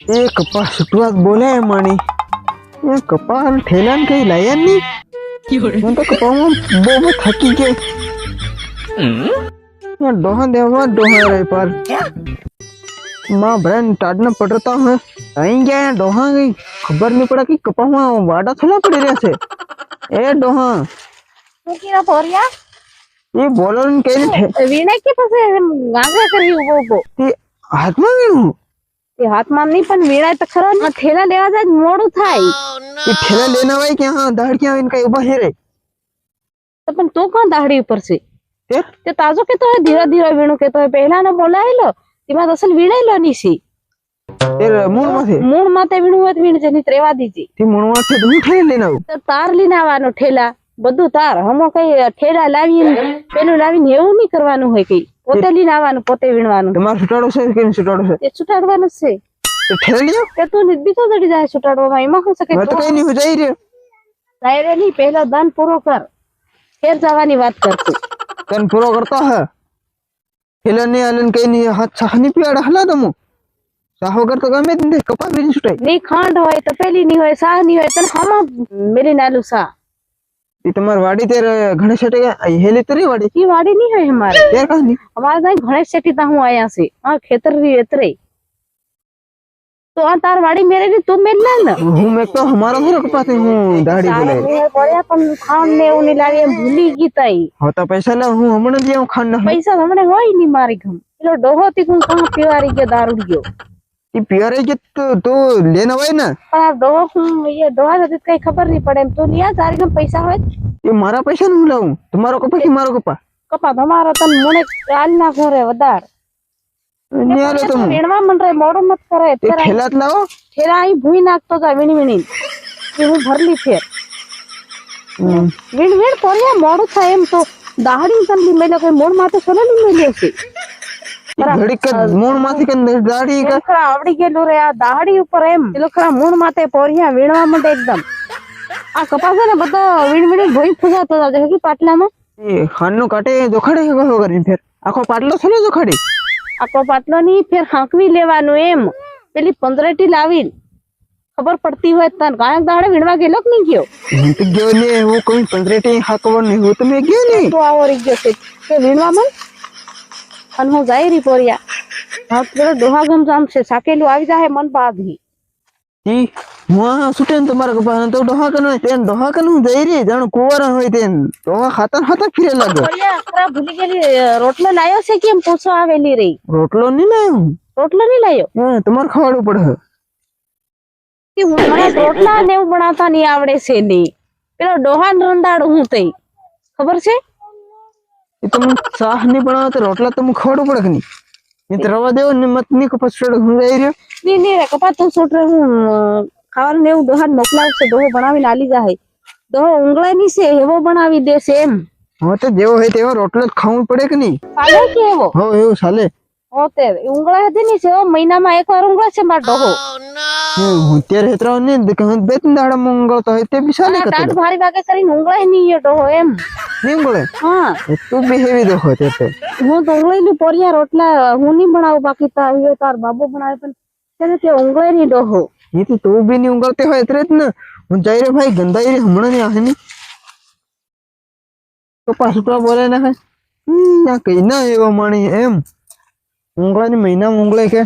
એ કપા સુટવાક બોલે મણી. એ કપા થેલાન કઈ લાયા ની હું તો કપામાં બહુ બહુ થકી ગયો. ત્યાં ડોહા દેવા ડોહા રે પર. માં બ્રેન ટાડને પડતા હે અહીં ગયા ડોહા ગઈ. ખબર નહીં પડે કે કપામાં વાડા થલા પડી રહ્યા છે. એ ડોહા. હું કીરા પોરિયા એ બોલર કઈ વિનય કે પાસે ગાંગા કરી ઊભો ઊભો? હાથમાં ગયું? એ હાથમાં નહીં પણ વેળાય તો ખરા થેલા લેવા જાય મોડું થાય. એ થેલા લેના હોય કે હા દાઢ ક્યાં આવીને કઈ ઊભા હેરે? તો પણ તો કોણ દાઢી ઉપર છે? તે તાજો કેતો હોય ધીરે ધીરે વીણું કેતો હોય પહેલા ને બોલાવેલો તેમાં અસલ વીણાયેલો ની છે. મૂળ માથે વીણું હોય વીણ જેની ત્રેવા દીજી તે મૂળ માથે હું ઠેલા લઈને આવું? તાર લઈને આવવાનો ઠેલા બધું તાર. હમો કઈ ઠેલા લાવીને પેલું લાવીને એવું નહીં કરવાનું હોય કઈ. પોતે લઈને આવવાનું પોતે વીણવાનું. તમારે છૂટાડો છે કેમ છૂટાડો છે? એ છૂટાડવાનું છે. તો ઠેલા કે તું બીજો દડી જાય છૂટાડવામાં એમાં શું શકે તો કઈ નહીં જઈ રહ્યો. ડાયરે નહીં પહેલા દાન પૂરો કર. ફેર જવાની વાત કરતી. દાન પૂરો કરતા હે. ઠેલા ને આલન કઈ નહીં હાથ સાહ નહીં પીવાડે હલા તમો સાહ વગર તો ગમે તે કપા બી નહીં છૂટાય નહીં ખાંડ હોય તો પેલી નહીં હોય સાહ નહીં હોય તને હમા મેરી નાલું શાહ. એ તમારી વાડી ત્યારે ગણેશ શેઠે ગયા? હેલી તરી વાડી? એ વાડી નહીં है અમારે. ત્યાર કાં નહીં અમારે ત્યાં ગણેશ શેઠી તા હું આયા છે. હા ખેતરની એતરે તો આ તાર વાડી મેરે ની તું મેલ ના ને. હું મેં તો હમારા ઘર કપાતી હું દાઢી તારે બોલે મેં પડ્યા પણ ખાંડ ને એવું નહીં લાવી એમ ભૂલી ગઈ તાઈ. હોતા પૈસા લે હું હમણાં જ આવું ખાંડ ના પૈસા હમણે હોય નહીં મારી ઘમ. પેલો ડોહો થી હું કાં એ પિયરે કે તો લેના હોય ને? પણ આ હું એ ડોહા નથી કઈ ખબર નહીં પડે એમ. તું લ્યા તારી ઘમ પૈસા હોય એ મારા પૈસા નું લાવું? તમારો કપા કે મારો કપા? કપા તમારો તને મને કાલ ના ઘરે વધાર. નહીં આલો તો હું. વીણવા મન રે મોડું મત કરે. ઠેલા જ લાવો. ફેર અહીં ભૂઈ નાખતો તા વીણી વીણી કે હું ભરલી ફેર. વીણ વીણ પોરિયા મોડું થાય એમ તો. દાહડી તન મેલ્યો કે મોડ માથે સોનો મેલ્યો છે ઘડીક મૂળમાંથી કે દાઢી ખરા આવડી ગયેલું રે આ દાહડી ઉપર એમ. ખરા મૂળ માથે પોરિયા વીણવા માટે એકદમ. આ કપાસ ને બધા વીણ વીણી ભોઈ ફુગાતો હતા દેખી પાટલામાં? એ ખાંડનું કાટે જોખાડે કરીને ફેર? આખો પાટલો થોડો જોખાડે? આખો પાટલો ની ફેર હાંકવી લેવાનું એમ. પેલી પંદરેટી લાવી ખબર પડતી હોય તને. કાયક દાડે વીણવા ગયેલો કે નહીં ગયો? હું તો ગયો ને હું કોઈ પંદરેટી હાંકવો નહીં હું તો મેં ગયો નહીં. તો આવો રહી ગયો છે. વીણવા મન અને હું જાય રી પોરિયા પેલો ડોહા ગમ જામ છે. સાકેલું આવી જાય મન બાધી ઈ હું સુટેન તમારા કપા તો ડોહા કનો તેન ડોહા કનો હું જઈ રહી જાણ કુંવારા હોય તેન ડોહા ખાતા ખાતા ફિરે લાગે. પોરિયા ભૂલી ગયેલી રોટલો લાયો છે કેમ? પૂછો આવેલી રહી. રોટલો નહીં લાયો? રોટલો નહીં લાયો? હા તમારે ખવાડવું પડે. કે હું મને રોટલા ને એવું બનાવતા નહીં આવડે છે નહીં. પેલો ડોહા ને રંડાડું હું તઈ. ખબર છે? એ તમે શાહ નહીં બનાવો તો રોટલા તમે ખવાડવું પડે કે નહીં? એ તો રવા દેવો ને મત નહીં કપાસ છોડે હું રહી રહ્યો. નહીં નહીં કપાસ તો રે હું ખાવાનું એવું ડોહા મોકલાવશે દોહો બનાવીને આલી જાય દોહો ઉંગળાયની છે એવો બનાવી દેશે એમ. હવે તો જેવો હોય તેવો રોટલો જ ખાવું પડે કે નહીં? ચાલે કે એવો? હો એવું ચાલે હોતે ઉંગળા હતી ની છે મહિનામાં એક વાર ઉંગળા છે મારો ડોહો. હું હું ત્યારે ને બે ત્રણ દાડા મંગળતો હોય તે બી ચાલે કે ભારી વાગે કરીને ઉંગળાય નહીં એ ડોહો એમ. નહીં મળે હા. તું બી હેવી દો તે તે. હું તો ઉંગળીની પોરિયા રોટલા હું નહીં બનાવું બાકી તાર તાર બાબો બનાવે પણ તેને તે ઉંગળાયની ડોહો. એ તો તું બી નહીં ઊંઘાડતી હોય એટલે જ ને. હું જઈ રહ્યો ભાઈ ગંદાઈ રહી હમણાં નહીં આવે ને તો પાછું બોલે ના હે. ના કઈ ના એવા માણી એમ. ઊંઘળાની મહિનામાં ઊંઘળે કે